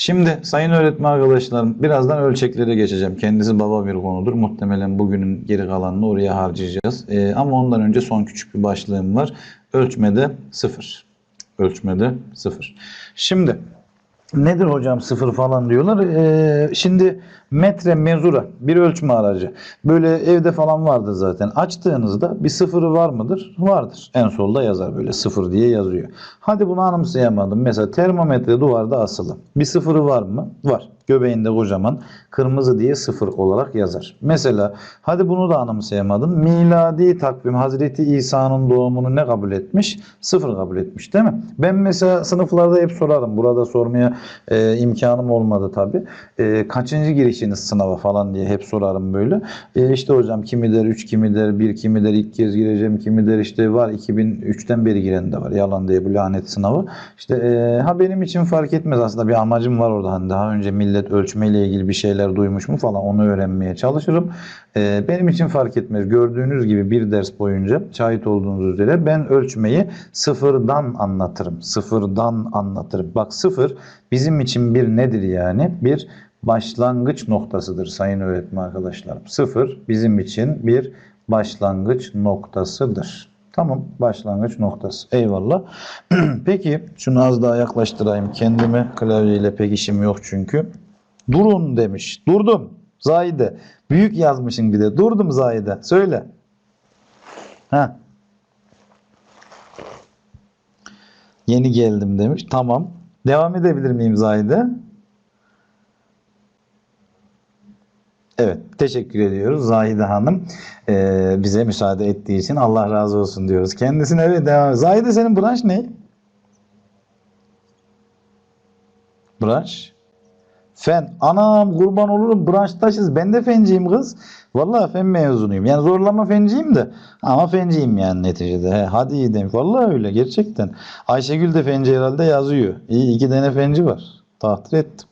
Şimdi sayın öğretmen arkadaşlarım birazdan ölçeklere geçeceğim. Kendisi baba bir konudur. Muhtemelen bugünün geri kalanını oraya harcayacağız. Ee, ama ondan önce son küçük bir başlığım var. Ölçmede sıfır. Ölçmede sıfır. Şimdi nedir hocam sıfır falan diyorlar. Ee, şimdi metre mezura bir ölçme aracı. Böyle evde falan vardır zaten. Açtığınızda bir sıfırı var mıdır? Vardır. En solda yazar böyle sıfır diye yazıyor. Hadi bunu anımsayamadım. Mesela termometre duvarda asılı. Bir sıfırı var mı? Var. Göbeğinde kocaman kırmızı diye sıfır olarak yazar. Mesela hadi bunu da anımsayamadın. Miladi takvim Hazreti İsa'nın doğumunu ne kabul etmiş? Sıfır kabul etmiş değil mi? Ben mesela sınıflarda hep sorarım. Burada sormaya e, imkanım olmadı tabii. E, kaçıncı girişiniz sınava falan diye hep sorarım böyle. E, işte hocam kimi der 3 kimi der 1 kimi der ilk kez gireceğim kimi der işte var 2003'ten beri giren de var. Yalan diye bu lanet sınavı. İşte e, ha benim için fark etmez aslında bir amacım var orada. Hani daha önce millet ölçmeyle ilgili bir şeyler duymuş mu falan onu öğrenmeye çalışırım. E, benim için fark etmez. Gördüğünüz gibi bir ders boyunca şahit olduğunuz üzere ben ölçmeyi sıfırdan anlatırım. Sıfırdan anlatırım. Bak sıfır bizim için bir nedir yani? Bir başlangıç noktasıdır sayın öğretmen arkadaşlarım. Sıfır bizim için bir başlangıç noktasıdır. Tamam başlangıç noktası. Eyvallah. Peki şunu az daha yaklaştırayım kendime. Klavyeyle pek işim yok çünkü. Durun demiş. Durdum. Zahide. Büyük yazmışın bir de. Durdum Zahide. Söyle. Ha. Yeni geldim demiş. Tamam. Devam edebilir miyim Zahide? Evet, teşekkür ediyoruz Zahide Hanım. Ee, bize müsaade ettiği için Allah razı olsun diyoruz. Kendisine evet devam. Zahide senin branş ne? Branş? Fen. Anam kurban olurum branştaşız. Ben de fenciyim kız. Vallahi fen mezunuyum. Yani zorlama fenciyim de. Ama fenciyim yani neticede. He, hadi iyi demiş. Vallahi öyle gerçekten. Ayşegül de fenci herhalde yazıyor. İyi iki tane fenci var. Takdir ettim.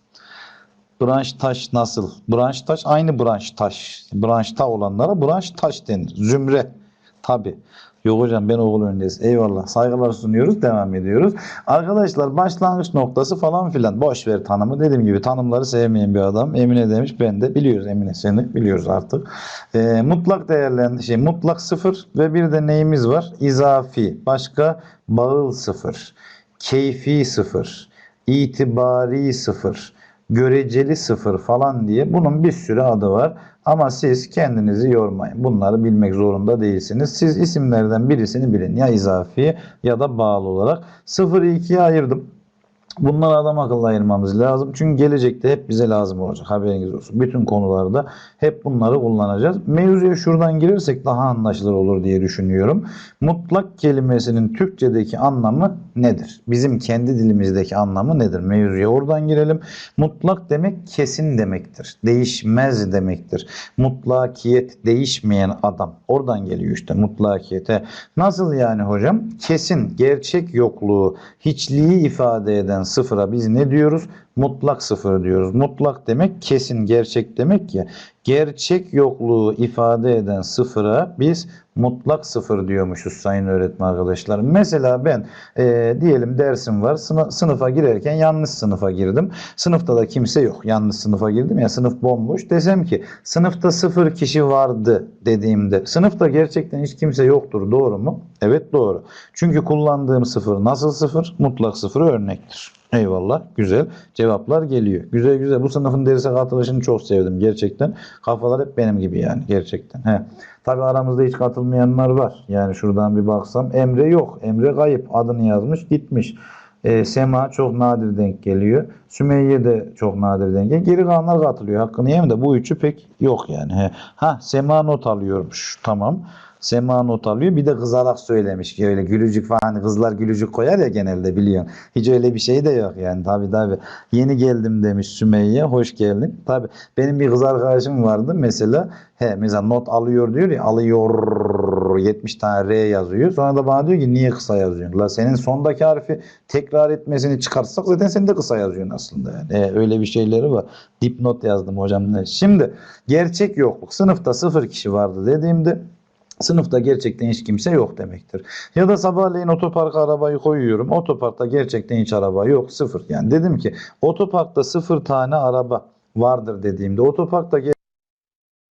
Branş taş nasıl? Branş taş aynı branş taş. Branşta olanlara branş taş denir. Zümre. Tabi. Yok hocam ben oğul önündeyiz. Eyvallah. Saygılar sunuyoruz. Devam ediyoruz. Arkadaşlar başlangıç noktası falan filan. Boş ver tanımı. Dediğim gibi tanımları sevmeyen bir adam. Emine demiş. Ben de biliyoruz Emine seni. Biliyoruz artık. Ee, mutlak değerlendi şey mutlak sıfır ve bir de neyimiz var? İzafi. Başka bağıl sıfır. Keyfi sıfır. itibari sıfır göreceli sıfır falan diye bunun bir sürü adı var. Ama siz kendinizi yormayın. Bunları bilmek zorunda değilsiniz. Siz isimlerden birisini bilin. Ya izafi ya da bağlı olarak. 0'ı 2'ye ayırdım. Bunları adam akıllı ayırmamız lazım. Çünkü gelecekte hep bize lazım olacak. Haberiniz olsun. Bütün konularda hep bunları kullanacağız. Mevzuya şuradan girersek daha anlaşılır olur diye düşünüyorum. Mutlak kelimesinin Türkçedeki anlamı nedir? Bizim kendi dilimizdeki anlamı nedir? Mevzuya oradan girelim. Mutlak demek kesin demektir. Değişmez demektir. Mutlakiyet değişmeyen adam. Oradan geliyor işte mutlakiyete. Nasıl yani hocam? Kesin, gerçek yokluğu, hiçliği ifade eden sıfıra biz ne diyoruz? Mutlak sıfır diyoruz. Mutlak demek kesin, gerçek demek ya. Gerçek yokluğu ifade eden sıfıra biz mutlak sıfır diyormuşuz sayın öğretmen arkadaşlar. Mesela ben e, diyelim dersim var. Sınıfa girerken yanlış sınıfa girdim. Sınıfta da kimse yok. Yanlış sınıfa girdim ya sınıf bomboş. Desem ki sınıfta sıfır kişi vardı dediğimde sınıfta gerçekten hiç kimse yoktur. Doğru mu? Evet doğru. Çünkü kullandığım sıfır nasıl sıfır? Mutlak sıfır örnektir. Eyvallah. Güzel. Cevaplar geliyor. Güzel güzel. Bu sınıfın derse katılışını çok sevdim. Gerçekten. Kafalar hep benim gibi yani. Gerçekten. He. Tabi aramızda hiç katılmayanlar var. Yani şuradan bir baksam. Emre yok. Emre kayıp. Adını yazmış. Gitmiş. Ee, Sema çok nadir denk geliyor. Sümeyye de çok nadir denk geliyor. Geri kalanlar katılıyor. Hakkını yemem de bu üçü pek yok yani. He. Ha Sema not alıyormuş. Tamam. Sema not alıyor. Bir de kızarak söylemiş ki öyle gülücük falan hani kızlar gülücük koyar ya genelde biliyorsun. Hiç öyle bir şey de yok yani tabi tabi. Yeni geldim demiş Sümeyye. Hoş geldin. Tabi benim bir kız arkadaşım vardı mesela. He mesela not alıyor diyor ya alıyor 70 tane R yazıyor. Sonra da bana diyor ki niye kısa yazıyorsun? La senin sondaki harfi tekrar etmesini çıkartsak zaten sen de kısa yazıyorsun aslında. Yani. E, öyle bir şeyleri var. Dipnot yazdım hocam. Şimdi gerçek yokluk. Sınıfta sıfır kişi vardı dediğimde Sınıfta gerçekten hiç kimse yok demektir. Ya da sabahleyin otoparka arabayı koyuyorum. Otoparkta gerçekten hiç araba yok. Sıfır. Yani dedim ki otoparkta sıfır tane araba vardır dediğimde otoparkta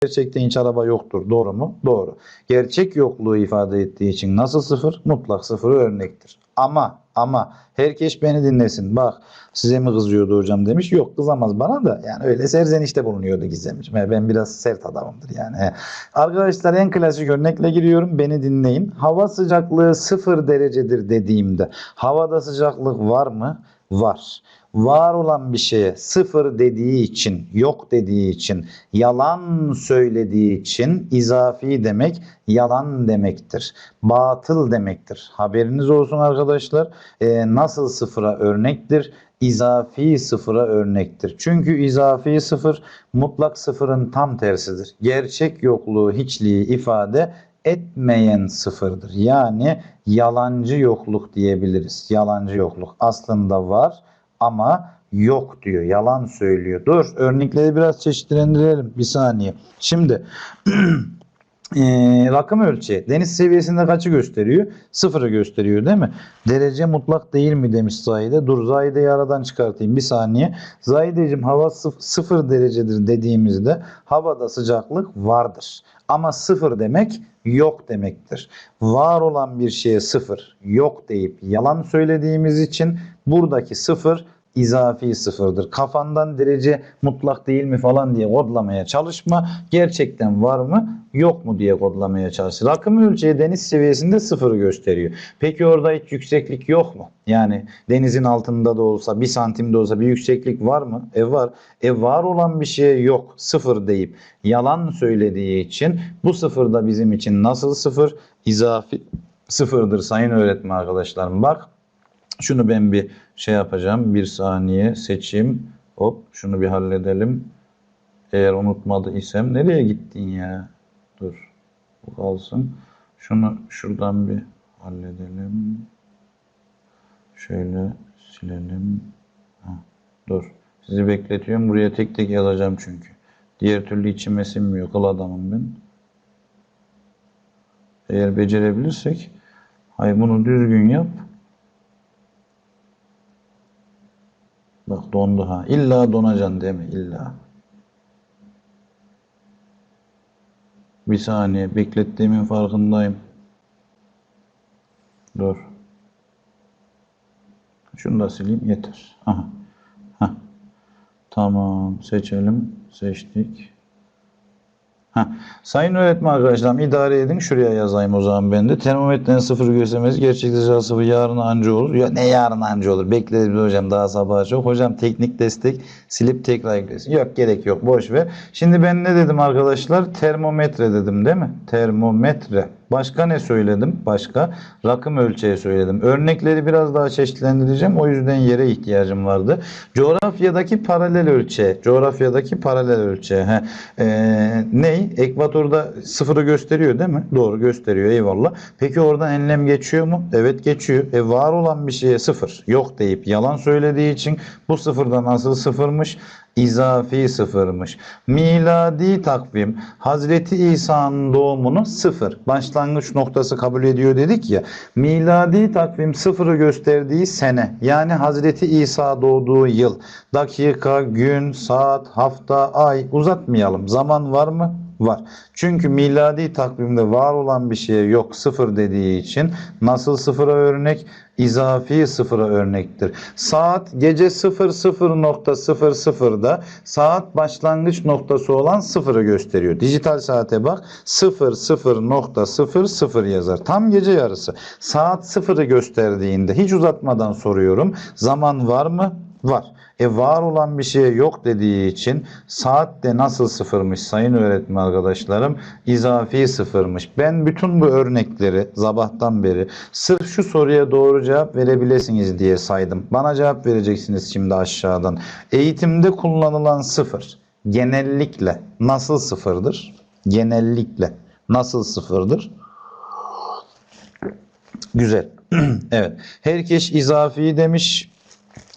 ger- gerçekten hiç araba yoktur. Doğru mu? Doğru. Gerçek yokluğu ifade ettiği için nasıl sıfır? Mutlak sıfırı örnektir. Ama ama herkes beni dinlesin. Bak size mi kızıyordu hocam demiş. Yok kızamaz bana da. Yani öyle serzenişte bulunuyordu Gizemciğim. Ben biraz sert adamımdır yani. Arkadaşlar en klasik örnekle giriyorum. Beni dinleyin. Hava sıcaklığı sıfır derecedir dediğimde havada sıcaklık var mı? Var. Var olan bir şeye sıfır dediği için, yok dediği için, yalan söylediği için izafi demek yalan demektir. Batıl demektir. Haberiniz olsun arkadaşlar. Ee, nasıl sıfıra örnektir? İzafi sıfıra örnektir. Çünkü izafi sıfır mutlak sıfırın tam tersidir. Gerçek yokluğu, hiçliği ifade etmeyen sıfırdır. Yani yalancı yokluk diyebiliriz. Yalancı yokluk aslında var ama yok diyor. Yalan söylüyor. Dur örnekleri biraz çeşitlendirelim. Bir saniye. Şimdi eee, rakım ölçeği deniz seviyesinde kaçı gösteriyor? Sıfırı gösteriyor değil mi? Derece mutlak değil mi demiş Zahide. Dur Zahide'yi aradan çıkartayım bir saniye. Zahideciğim hava sıf- sıfır derecedir dediğimizde havada sıcaklık vardır. Ama sıfır demek yok demektir. Var olan bir şeye sıfır yok deyip yalan söylediğimiz için buradaki sıfır izafi sıfırdır. Kafandan derece mutlak değil mi falan diye kodlamaya çalışma. Gerçekten var mı yok mu diye kodlamaya çalış. Rakım ölçeği deniz seviyesinde sıfırı gösteriyor. Peki orada hiç yükseklik yok mu? Yani denizin altında da olsa bir santimde olsa bir yükseklik var mı? E var. E var olan bir şey yok. Sıfır deyip yalan söylediği için bu sıfır da bizim için nasıl sıfır? İzafi sıfırdır sayın öğretmen arkadaşlarım. Bak şunu ben bir şey yapacağım. Bir saniye seçeyim. Hop şunu bir halledelim. Eğer unutmadı isem nereye gittin ya? Dur. Bu kalsın. Şunu şuradan bir halledelim. Şöyle silelim. Ha, dur. Sizi bekletiyorum. Buraya tek tek yazacağım çünkü. Diğer türlü içime sinmiyor. Kıl adamım ben. Eğer becerebilirsek hayır bunu düzgün yap. Bak dondu ha. İlla donacaksın değil mi? İlla. Bir saniye. Beklettiğimin farkındayım. Dur. Şunu da sileyim. Yeter. Aha. Tamam. Seçelim. Seçtik. Sayın öğretmen arkadaşlarım idare edin. Şuraya yazayım o zaman ben de. Termometrenin sıfır göstermesi gerçek sıcak sıfır yarın anca olur. Ya ne yarın anca olur? Bekleriz hocam daha sabah çok. Hocam teknik destek silip tekrar eklesin. Yok gerek yok boş ver. Şimdi ben ne dedim arkadaşlar? Termometre dedim değil mi? Termometre. Başka ne söyledim? Başka rakım ölçeği söyledim. Örnekleri biraz daha çeşitlendireceğim. O yüzden yere ihtiyacım vardı. Coğrafyadaki paralel ölçeği. Coğrafyadaki paralel ölçeği. He. Ee, ney? Ekvatorda sıfırı gösteriyor değil mi? Doğru gösteriyor. Eyvallah. Peki oradan enlem geçiyor mu? Evet geçiyor. E var olan bir şeye sıfır. Yok deyip yalan söylediği için bu sıfırda nasıl sıfırmış? İzafi sıfırmış. Miladi takvim Hazreti İsa'nın doğumunu sıfır başlangıç noktası kabul ediyor dedik ya. Miladi takvim sıfırı gösterdiği sene yani Hazreti İsa doğduğu yıl dakika, gün, saat, hafta, ay uzatmayalım. Zaman var mı? Var. Çünkü miladi takvimde var olan bir şeye yok sıfır dediği için nasıl sıfıra örnek? İzafi sıfıra örnektir. Saat gece 00.00'da saat başlangıç noktası olan sıfırı gösteriyor. Dijital saate bak 00.00 yazar. Tam gece yarısı. Saat sıfırı gösterdiğinde hiç uzatmadan soruyorum. Zaman var mı? Var. E var olan bir şeye yok dediği için saat de nasıl sıfırmış sayın öğretmen arkadaşlarım? İzafi sıfırmış. Ben bütün bu örnekleri sabahtan beri sırf şu soruya doğru cevap verebilirsiniz diye saydım. Bana cevap vereceksiniz şimdi aşağıdan. Eğitimde kullanılan sıfır genellikle nasıl sıfırdır? Genellikle nasıl sıfırdır? Güzel. evet. Herkes izafi demiş.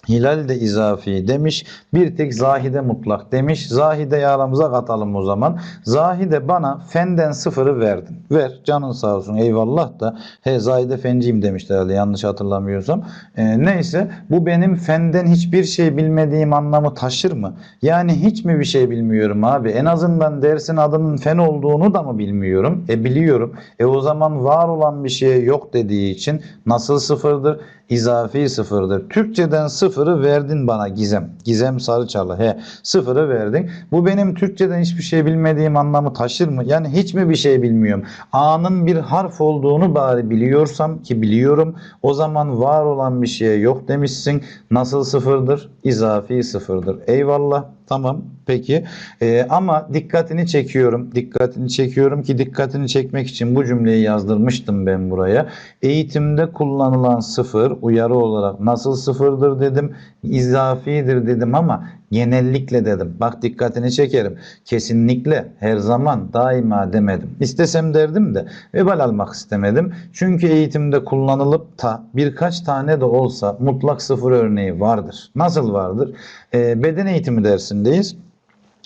Hilal de izafi demiş. Bir tek zahide mutlak demiş. Zahide'yi aramıza katalım o zaman. Zahide bana fenden sıfırı verdin. Ver canın sağ olsun eyvallah da. He zahide fenciyim demişler herhalde yanlış hatırlamıyorsam. Ee, neyse bu benim fenden hiçbir şey bilmediğim anlamı taşır mı? Yani hiç mi bir şey bilmiyorum abi? En azından dersin adının fen olduğunu da mı bilmiyorum? E biliyorum. E o zaman var olan bir şeye yok dediği için nasıl sıfırdır? İzafi sıfırdır. Türkçeden sıfırı verdin bana Gizem. Gizem Sarıçalı. He, sıfırı verdin. Bu benim Türkçeden hiçbir şey bilmediğim anlamı taşır mı? Yani hiç mi bir şey bilmiyorum? A'nın bir harf olduğunu bari biliyorsam ki biliyorum. O zaman var olan bir şeye yok demişsin. Nasıl sıfırdır? İzafi sıfırdır. Eyvallah. Tamam. Peki. Ee, ama dikkatini çekiyorum. Dikkatini çekiyorum ki dikkatini çekmek için bu cümleyi yazdırmıştım ben buraya. Eğitimde kullanılan sıfır uyarı olarak nasıl sıfırdır dedim. İzafidir dedim ama genellikle dedim. Bak dikkatini çekerim. Kesinlikle her zaman daima demedim. İstesem derdim de vebal almak istemedim. Çünkü eğitimde kullanılıp da birkaç tane de olsa mutlak sıfır örneği vardır. Nasıl vardır? Ee, beden eğitimi dersindeyiz.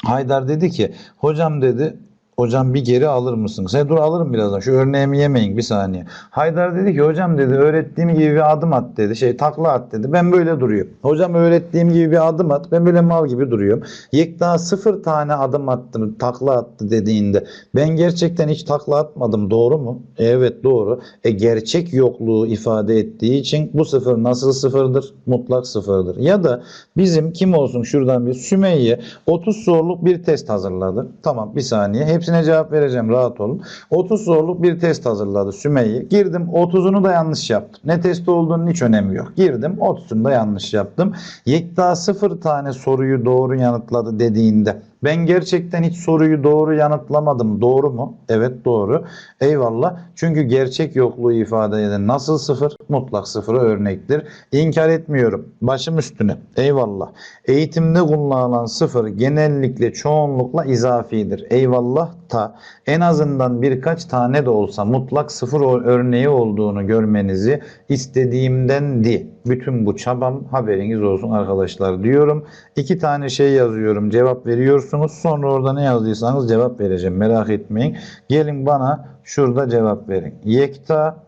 Haydar dedi ki hocam dedi Hocam bir geri alır mısın? Sen dur alırım birazdan. Şu örneğimi yemeyin bir saniye. Haydar dedi ki hocam dedi öğrettiğim gibi bir adım at dedi. Şey takla at dedi. Ben böyle duruyorum. Hocam öğrettiğim gibi bir adım at. Ben böyle mal gibi duruyorum. Yekta sıfır tane adım attım takla attı dediğinde ben gerçekten hiç takla atmadım. Doğru mu? Evet doğru. E gerçek yokluğu ifade ettiği için bu sıfır nasıl sıfırdır? Mutlak sıfırdır. Ya da bizim kim olsun şuradan bir Sümeyye 30 soruluk bir test hazırladı. Tamam bir saniye. Hepsine cevap vereceğim rahat olun. 30 soruluk bir test hazırladı Sümeyye. Girdim 30'unu da yanlış yaptım. Ne testi olduğunun hiç önemi yok. Girdim 30'unu da yanlış yaptım. Yekta sıfır tane soruyu doğru yanıtladı dediğinde ben gerçekten hiç soruyu doğru yanıtlamadım. Doğru mu? Evet doğru. Eyvallah. Çünkü gerçek yokluğu ifade eden nasıl sıfır? Mutlak sıfırı örnektir. İnkar etmiyorum. Başım üstüne. Eyvallah. Eğitimde kullanılan sıfır genellikle çoğunlukla izafidir. Eyvallah ta en azından birkaç tane de olsa mutlak sıfır örneği olduğunu görmenizi istediğimdendi. Bütün bu çabam haberiniz olsun arkadaşlar diyorum. İki tane şey yazıyorum. Cevap veriyorsunuz. Sonra orada ne yazdıysanız cevap vereceğim. Merak etmeyin. Gelin bana şurada cevap verin. Yekta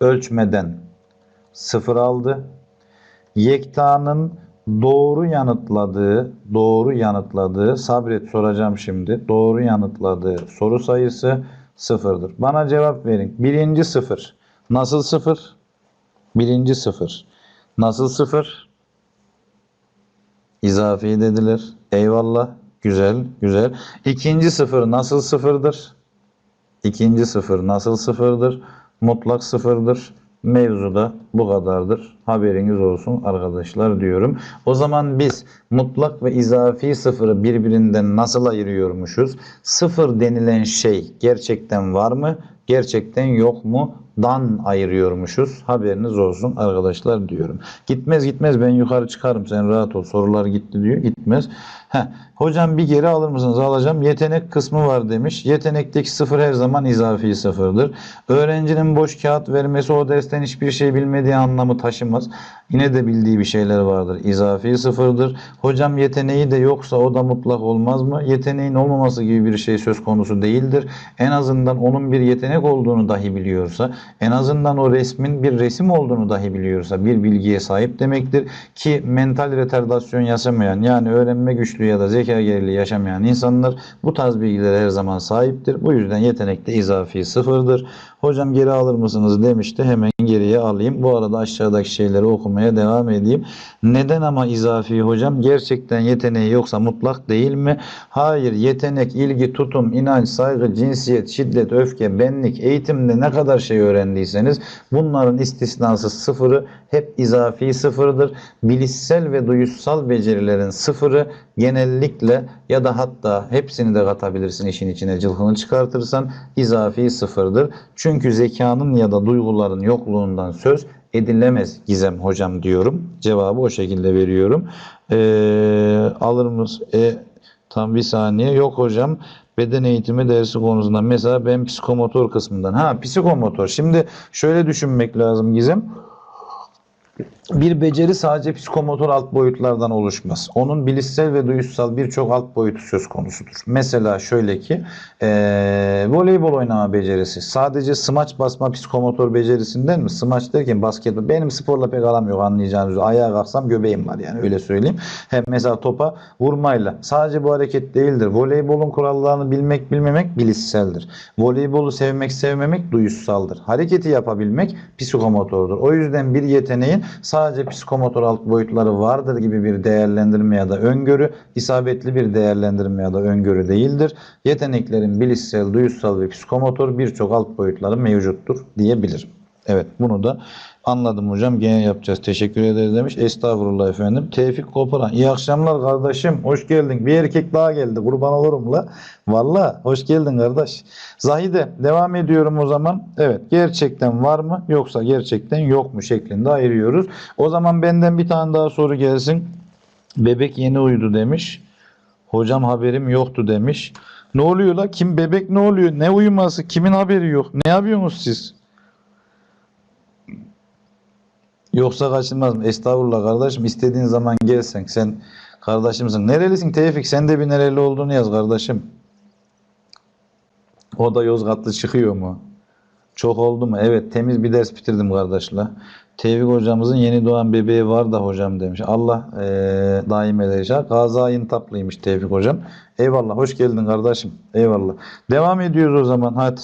ölçmeden sıfır aldı. Yekta'nın doğru yanıtladığı, doğru yanıtladığı, sabret soracağım şimdi. Doğru yanıtladığı soru sayısı sıfırdır. Bana cevap verin. Birinci sıfır. Nasıl sıfır? Birinci sıfır. Nasıl sıfır? İzafi dediler. Eyvallah. Güzel, güzel. İkinci sıfır nasıl sıfırdır? İkinci sıfır nasıl sıfırdır? Mutlak sıfırdır. Mevzu da bu kadardır. Haberiniz olsun arkadaşlar diyorum. O zaman biz mutlak ve izafi sıfırı birbirinden nasıl ayırıyormuşuz? Sıfır denilen şey gerçekten var mı? Gerçekten yok mu? Dan ayırıyormuşuz. Haberiniz olsun arkadaşlar diyorum. Gitmez gitmez ben yukarı çıkarım sen rahat ol. Sorular gitti diyor. Gitmez. Heh. Hocam bir geri alır mısınız? Alacağım. Yetenek kısmı var demiş. Yetenekteki sıfır her zaman izafi sıfırdır. Öğrencinin boş kağıt vermesi o dersten hiçbir şey bilmediği anlamı taşımaz. Yine de bildiği bir şeyler vardır. İzafi sıfırdır. Hocam yeteneği de yoksa o da mutlak olmaz mı? Yeteneğin olmaması gibi bir şey söz konusu değildir. En azından onun bir yetenek olduğunu dahi biliyorsa, en azından o resmin bir resim olduğunu dahi biliyorsa bir bilgiye sahip demektir. Ki mental retardasyon yaşamayan yani öğrenme güçlüğü ya da zeka geriliği yaşamayan insanlar bu tarz bilgilere her zaman sahiptir. Bu yüzden yetenek de izafi sıfırdır. Hocam geri alır mısınız demişti. Hemen geriye alayım. Bu arada aşağıdaki şeyleri okumaya devam edeyim. Neden ama izafi hocam? Gerçekten yeteneği yoksa mutlak değil mi? Hayır. Yetenek, ilgi, tutum, inanç, saygı, cinsiyet, şiddet, öfke, benlik, eğitimde ne kadar şey öğrendiyseniz bunların istisnası sıfırı hep izafi sıfırdır. Bilişsel ve duyusal becerilerin sıfırı genellikle ya da hatta hepsini de katabilirsin işin içine cılkını çıkartırsan izafi sıfırdır. Çünkü zekanın ya da duyguların yokluğundan söz edilemez Gizem hocam diyorum. Cevabı o şekilde veriyorum. Ee, alır mısın? E, tam bir saniye. Yok hocam beden eğitimi dersi konusunda mesela ben psikomotor kısmından. Ha psikomotor. Şimdi şöyle düşünmek lazım Gizem. Bir beceri sadece psikomotor alt boyutlardan oluşmaz. Onun bilişsel ve duyusal birçok alt boyutu söz konusudur. Mesela şöyle ki eee, voleybol oynama becerisi sadece smaç basma psikomotor becerisinden mi? Smaç derken basketbol. Benim sporla pek aram yok anlayacağınız üzere. Ayağa kalksam göbeğim var yani öyle söyleyeyim. Hem mesela topa vurmayla sadece bu hareket değildir. Voleybolun kurallarını bilmek bilmemek bilişseldir. Voleybolu sevmek sevmemek duyusaldır. Hareketi yapabilmek psikomotordur. O yüzden bir yeteneğin sadece psikomotor alt boyutları vardır gibi bir değerlendirme ya da öngörü isabetli bir değerlendirme ya da öngörü değildir. Yeteneklerin bilişsel, duyusal ve psikomotor birçok alt boyutları mevcuttur diyebilirim. Evet bunu da anladım hocam. Gene yapacağız. Teşekkür ederiz demiş. Estağfurullah efendim. Tevfik Koparan. İyi akşamlar kardeşim. Hoş geldin. Bir erkek daha geldi. Kurban olurum la. Valla hoş geldin kardeş. Zahide devam ediyorum o zaman. Evet gerçekten var mı yoksa gerçekten yok mu şeklinde ayırıyoruz. O zaman benden bir tane daha soru gelsin. Bebek yeni uyudu demiş. Hocam haberim yoktu demiş. Ne oluyor la? Kim bebek ne oluyor? Ne uyuması? Kimin haberi yok? Ne yapıyorsunuz siz? Yoksa kaçınmaz mı? Estağfurullah kardeşim. İstediğin zaman gelsen. Sen kardeşimsin. Nerelisin Tevfik? Sen de bir nereli olduğunu yaz kardeşim. O da Yozgatlı çıkıyor mu? Çok oldu mu? Evet temiz bir ders bitirdim kardeşle. Tevfik hocamızın yeni doğan bebeği var da hocam demiş. Allah eee daim edecek. Gazayın taplıymış Tevfik hocam. Eyvallah hoş geldin kardeşim. Eyvallah. Devam ediyoruz o zaman hadi.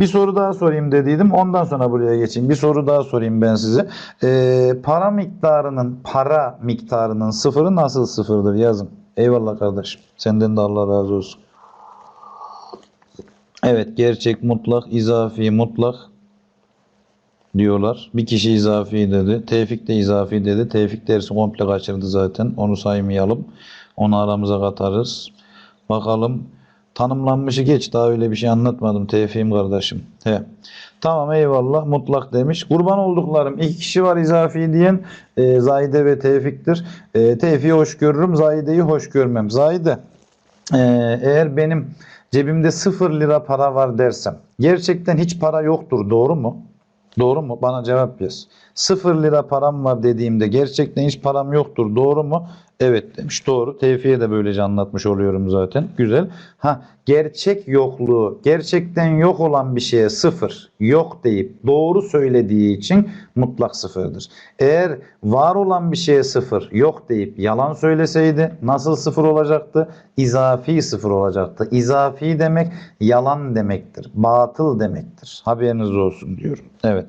Bir soru daha sorayım dediydim. Ondan sonra buraya geçeyim. Bir soru daha sorayım ben size. Ee, para miktarının para miktarının sıfırı nasıl sıfırdır yazın. Eyvallah kardeşim. Senden de Allah razı olsun. Evet gerçek mutlak izafi mutlak diyorlar. Bir kişi izafi dedi. Tevfik de izafi dedi. Tevfik dersi komple kaçırdı zaten. Onu saymayalım. Onu aramıza katarız. Bakalım. Tanımlanmışı geç. Daha öyle bir şey anlatmadım Tevfik'im kardeşim. He. Tamam eyvallah mutlak demiş. Kurban olduklarım iki kişi var izafi diyen e, Zahide ve Tevfik'tir. E, Tevfik'i hoş görürüm. Zahide'yi hoş görmem. Zahide e, eğer benim cebimde sıfır lira para var dersem gerçekten hiç para yoktur doğru mu? Doğru mu? Bana cevap yaz. Sıfır lira param var dediğimde gerçekten hiç param yoktur. Doğru mu? Evet demiş. Doğru. Tevfi'ye de böylece anlatmış oluyorum zaten. Güzel. Ha gerçek yokluğu, gerçekten yok olan bir şeye sıfır, yok deyip doğru söylediği için mutlak sıfırdır. Eğer var olan bir şeye sıfır, yok deyip yalan söyleseydi nasıl sıfır olacaktı? İzafi sıfır olacaktı. İzafi demek yalan demektir. Batıl demektir. Haberiniz olsun diyorum. Evet.